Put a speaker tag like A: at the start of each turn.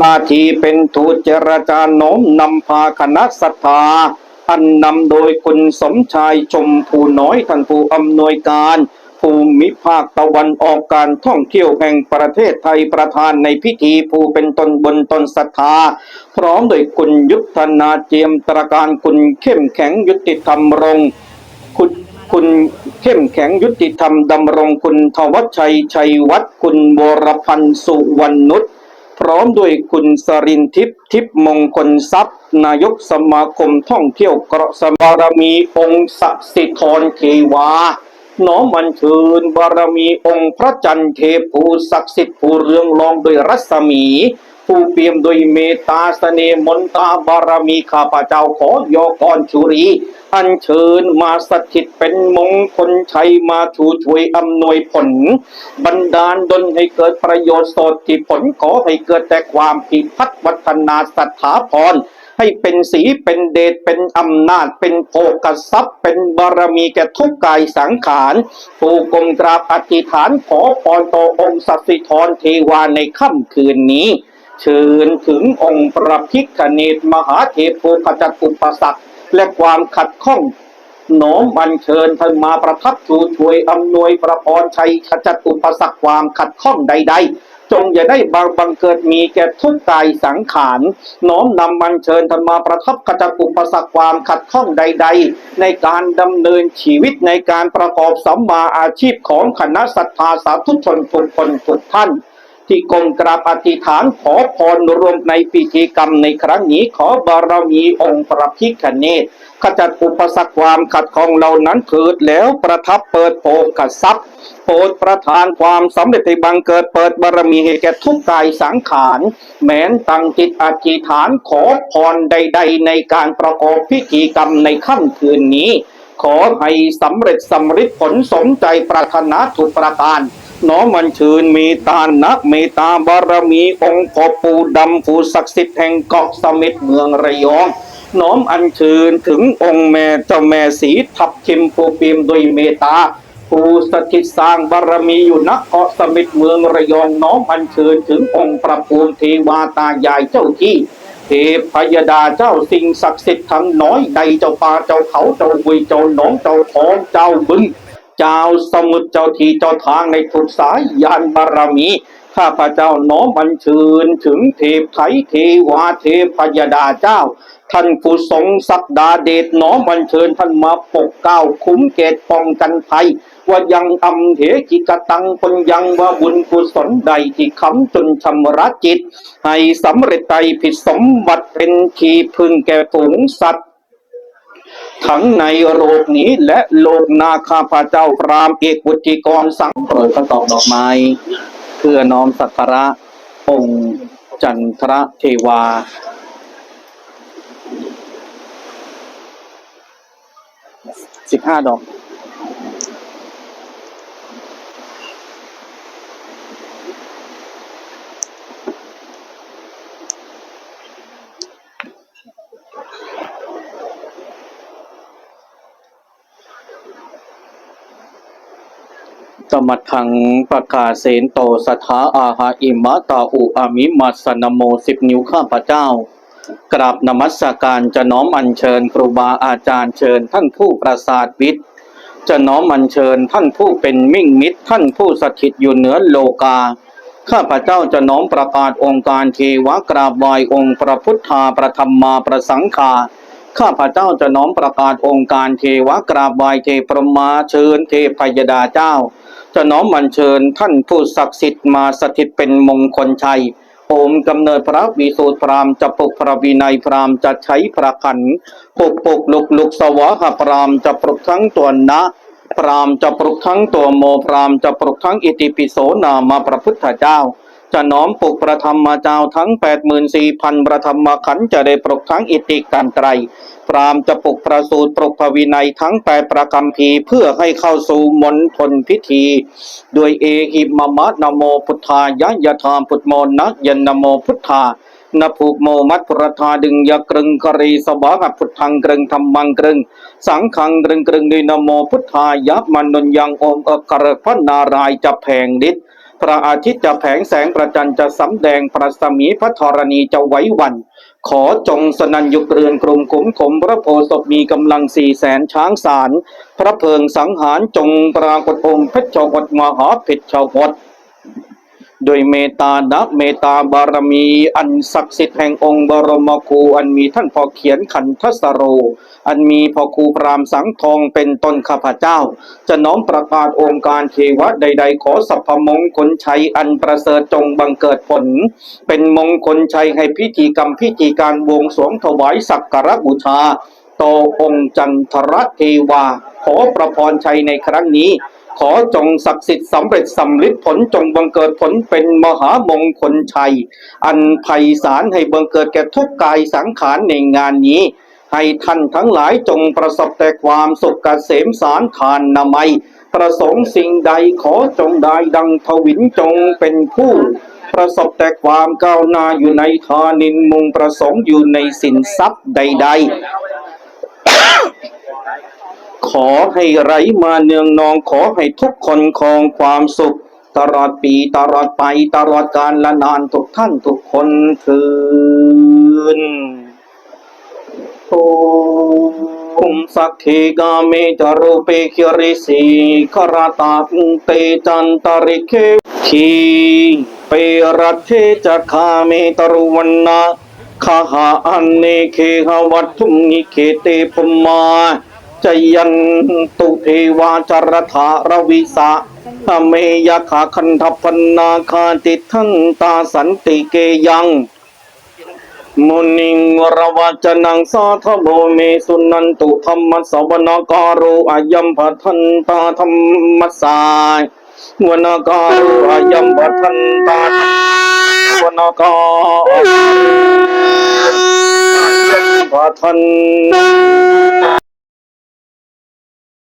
A: หน้าที่เป็นทูตเจรจาโน้มนำพาคณะศรัทธาอันนำโดยคุณสมชายชมผู้น้อยท่านผู้อำนวยการ ภูมิภาคตะวันออกการท่องเที่ยวแห่งประเทศไทยประธานในพิธีผู้เป็นตนบนตนศรัทธา พร้อมโดยคุณยุทธนาเจียมตรการคุณเข้มแข็งยุติธรรมรงคุณคุณเข้มแข็งยุติธรรมดำรงคุณทวัชชัยชัยวัฒน์คุณวรพันธ์สุวรรณนุช พร้อมด้วยคุณสรินทิพย์ทิพย์มงคลทรัพย์ นายกสมาคมท่องเที่ยวเกราะสบารมีองค์ศักดิ์สิธรเทวา น้อมมันเชิญบารมีองค์พระจันทร์เทพูศักดิ์สิทธิ์ผู้เรืองรองโดยรัศมี ผู้เปี่ยมด้วยเมตตาเสน่ห์มนตาบารมีข้าพเจ้าขอยอกรชุรี อัญเชิญมาสถิตเป็นมงคลชัยมาชูช่วยอำนวยผลบันดาลดลให้เกิดประโยชน์สดที่ผลขอให้เกิดแต่ความพิพัฒน์วัฒนาสถาพรให้เป็นสีเป็นเดชเป็นอำนาจเป็นโภกทรัพย์เป็นบารมีแก่ทุกกายสังขารผู้กรมกราบอธิษฐานขอพรต่อองค์สัตสิธรเทวาในค่ำคืนนี้ เชิญถึงองค์ประพิกเนตมหาเทพโพขจัดอุปสรรคและความขัดข้องน้อมบันเชิญท่านมาประทับชูช่วยอำนวยประพรชัยขจัดอุปสรรคความขัดข้องใด ๆจงอย่าได้บางบังเกิดมีแก่ทุกกายสังขารน้อมนำบันเชิญท่านมาประทับขจัดอุปสรรคความขัดข้องใด ๆ ในการดำเนินชีวิตในการประกอบสัมมาอาชีพของคณะศรัทธาสาธุชนทุกคนทุกท่าน ที่กรมกราบอธิษฐานขอพรรวมในพิธีกรรมในครั้งนี้ขอบารมีองค์พระพิฆเนศขจัดอุปสรรคความขัดข้องเหล่านั้นเกิดแล้วประทับเปิดโภกทรัพย์โปรดประทานความสำเร็จในบังเกิดเปิดบารมีให้แก่ทุกกายสังขารแม้นตั้งจิตอธิษฐานขอพรใด ๆ ในการประกอบพิธีกรรมในค่ำคืนนี้ ขอให้สำเร็จสำเร็จผลสมใจปรารถนาทุกประการ น้อมันเชิญมีตานักเมตตาบารมีองค์พ่อปู่ดำผู้ศักดิ์สิทธิ์แห่งเกาะสม็ดเมืองระยองน้อมอัญเชิญถึงองค์แม่เจ้าแม่สีทับทิมผู้ปีมด้วยเมตตาผู้สถิตสร้างบารมีอยู่ณเกาะสม็ดเมืองระยองน้อมอัญเชิญถึงองค์ประภูมิเทวาตายายเจ้าที่เทพพยดาเจ้าสิ่งศักดิ์สิทธิ์ทั้งน้อยใดเจ้าป่าเจ้าเขาเจ้าบุยเจ้าหนองเจ้าทองเจ้าบึง เจ้าสมุทรเจ้าทีเจ้าทางในทุกสายยานบารมี ข้าพระเจ้าน้อมบัญเชิญถึงเทพไทยเทวาเทพยดาเจ้า ท่านผู้ทรงศักดาเดชน้อมบัญเชิญท่านมาปกเก้าคุ้มเกตป้องกันภัยว่ายังอำเหกิกตังคนยังว่าบุญกุศลใดที่คำจนชำระจิต ให้สำเร็จใจผิดสมบัติเป็นทีพึงแก่ฝูงสัตว์ ทั้งในโลกนี้และโลกนาคาพระเจ้าพรามเอกบุตริกรสังโปรดกระสอบดอกไม้ เพื่อน้อมสักการะองค์จันทรเทวาสิบห้าดอก มัทังประกาศเสนโตสถาอาหาอิมะตาอุอามิมัสนโมสิบนิ้วข้าพเจ้ากราบนมัสการจะน้อมอัญเชิญครูบาอาจารย์เชิญท่านผู้ประสาทวิทย์ จะน้อมอัญเชิญท่านผู้เป็นมิ่งมิตรท่านผู้สถิตอยู่เหนือโลกา ข้าพเจ้าจะน้อมประกาศองค์การเทวกราบไหวองค์พระพุทธาประธรรมาประสังฆาข้าพเจ้าจะน้อมประกาศองค์การเทวกราบไหวเทพรหมาเชิญเทพยดาเจ้า จะน้อมอัญเชิญท่านผู้ศักดิ์สิทธิ์มาสถิตเป็นมงคลชัยโอมกำเนิดพระวิสูตรพรามจะปกพระวินัยพรามจะใช้พระขันปกปลุกลุกลุกสวะหพรามจะปลุกทั้งตัวนะพรามจะปลุกทั้งตัวโมพรามจะปลุกทั้งอิติปิโสนามาพระพุทธเจ้า จะน้อมปลุกประธรรมเจ้าทั้งแปดหมื่นสี่พันประธรรมขันจะได้ปลุกทั้งอิติกันไตรพรามจะปลุกประสูตรปลุกพระวินัยทั้งแปดประกำพีเพื่อให้เข้าสู่มณฑลพิธีด้วยเอหิมมะนโมพุทธายะยะธามพุทโมนะยันนโมพุทธานภูโมมัตพุทธาดึงยกรึงกรีสวะหะพุทธังกรึงธรรมังกรึง สังขังกรึงกรึงด้วยนโมพุทธายะมันนนยังองค์อกรพนารายจะแผงฤทธิ์ พระอาทิตย์จะแผงแสงประจันจะสำแดงพระสมีพระธรณีจะไหว้วัน ขอจงสนันยุกเรือนกรุมขุมขมพระโพธิ์ศพมีกำลังสี่แสนช้างสาร พระเพิงสังหารจงปรากฏองค์เพชรชกดมหาเพชรชวด โดยเมตตานะเมตตาบารมีอันศักดิ์สิทธิ์แห่งองค์บรมครูอันมีท่านพอเขียนขันทสโร อันมีพอครูพรามสังทองเป็นต้นข้าพเจ้า จะน้อมประกาศองค์การเทวะใด ๆ ขอสัพพมงคลชัยอันประเสริฐจงบังเกิดผล เป็นมงคลชัยให้พิธีกรรมพิธีการบวงสรวงถวายสักการะบูชาต่อองค์จันทรเทวา ขอประพรชัยในครั้งนี้ ขอจงศักดิ์สิทธิ์สำเร็จสำลิดผลจงบังเกิดผลเป็นมหามงคลชัย อันไพศาลให้บังเกิดแก่ทุกกายสังขารในงานนี้ ให้ท่านทั้งหลายจงประสบแต่ความสุขเกษมสารทานนามัย ประสงค์สิ่งใดขอจงได้ดังทวินจงเป็นผู้ประสบแต่ความก้าวหน้าอยู่ในทานินมุงประสงค์อยู่ในสินทรัพย์ใด ๆ ขอให้ไหลมาเนืองนองขอให้ทุกคนครองความสุข ตลอดปีตลอดไปตลอดกาลละนานทุกท่านทุกคนคืนโอมสักเคกาเมจารุเปคิริสีคราตาเตจันตริเคทีเปรัตเทจคาเมตรุวันนาคาหาอันเนเคหวัตถุงิเคเตพมา จยันตุเทวาจรถารวิสะอเมยขาคันทพนาคาติทันตาสันติเกยังมุนิงวรวัจนังสาธโบเมสุนันตุธรรมสวนการุอายัมพัทันตาธรรมสายวนาการุอายัมพัทันตาวนการุอายัมพัทัน